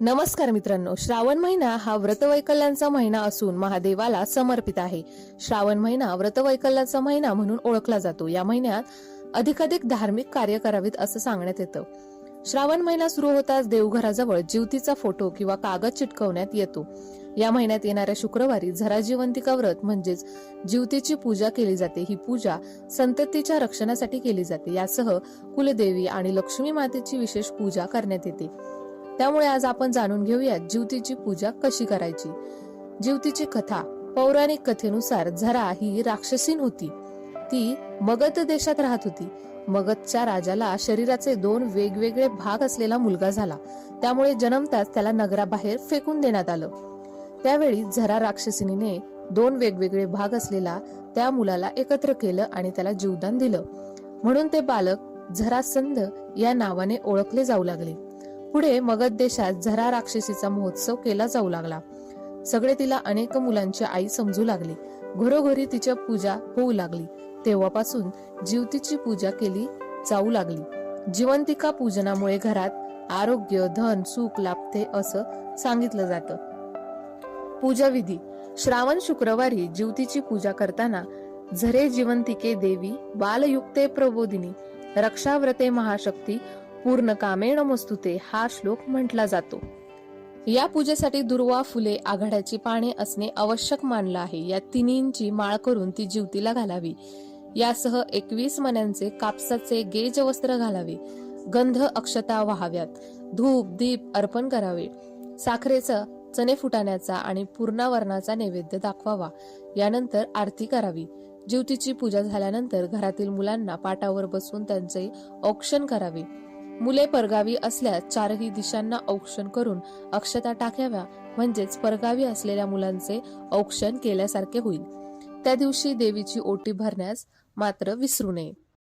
नमस्कार मित्रांनो श्रावण महिना हा व्रतवैकल्यांचा महिना असून महादेवाला समर्पित आहे. श्रावण महिना व्रतवैकल्याचा महिना म्हणून ओळखला जातो. या महिन्यात अधिकाधिक धार्मिक कार्य करावीत असं सांगण्यात येतं. श्रावण महिना सुरू होताच देवघराजवळ जीवतीचा फोटो किंवा कागद चिटकवण्यात येतो. या महिन्यात येणाऱ्या शुक्रवारी झरा जिवंतिका व्रत म्हणजेच जीवतीची पूजा केली जाते. ही पूजा संततीच्या रक्षणासाठी केली जाते. यासह कुलदेवी आणि लक्ष्मी मातेची विशेष पूजा करण्यात येते. त्यामुळे आज आपण जाणून घेऊयात जीवतीची पूजा कशी करायची. जीवतीची कथा पौराणिक कथेनुसार झरा ही राक्षसीन होती. ती मगध देशात राहत होती. मगधच्या राजाला शरीराचे दोन वेगवेगळे भाग असलेला मुलगा झाला. त्यामुळे जन्मताच त्याला नगराबाहेर फेकून देण्यात आलं. त्यावेळी झरा राक्षसिनीने दोन वेगवेगळे भाग असलेला त्या मुलाला एकत्र केलं आणि त्याला जीवदान दिलं. म्हणून ते बालक झरासंध या नावाने ओळखले जाऊ लागले. पुढे मगध देशात झरा राक्षसीचा महोत्सव केला जाऊ लागला. सगळे तिला अनेक मुलांची आई समजू लागली. घरोघरी तिच्या पूजा होऊ लागली. तेव्हापासून जीवतीची पूजा केली जाऊ लागली. जिवंतिका पूजनामुळे घरात आरोग्य धन सुख लाभते असं सांगितलं जातं. पूजा विधी श्रावण शुक्रवारी जीवतीची पूजा करताना झरे जिवंतिके देवी बालयुक्ते प्रबोधिनी रक्षाव्रते महाशक्ती पूर्ण कामेण मस्तुते हा श्लोक म्हटला जातो. या पूजेसाठी दुर्वा फुले आघाड्याची पाने असणे आवश्यक मानलं आहे. या तिन्हींची माळ करून ती जीवतीला घालावी. यासह एकवीस मण्यांचे कापसाचे गेज वस्त्र घालावे. गंध अक्षता व्हाव्यात. धूप दीप अर्पण करावे. साखरेचा चणे फुटाण्याचा आणि पूर्णावरणाचा नैवेद्य दाखवावा. यानंतर आरती करावी. जीवतीची पूजा झाल्यानंतर घरातील मुलांना पाटावर बसवून त्यांचे औक्षण करावे. मुले परगावी असल्यास चारही दिशांना औक्षण करून अक्षता टाकाव्या. म्हणजेच परगावी असलेल्या मुलांचे औक्षण केल्यासारखे होईल. त्या दिवशी देवीची ओटी भरण्यास मात्र विसरू नये.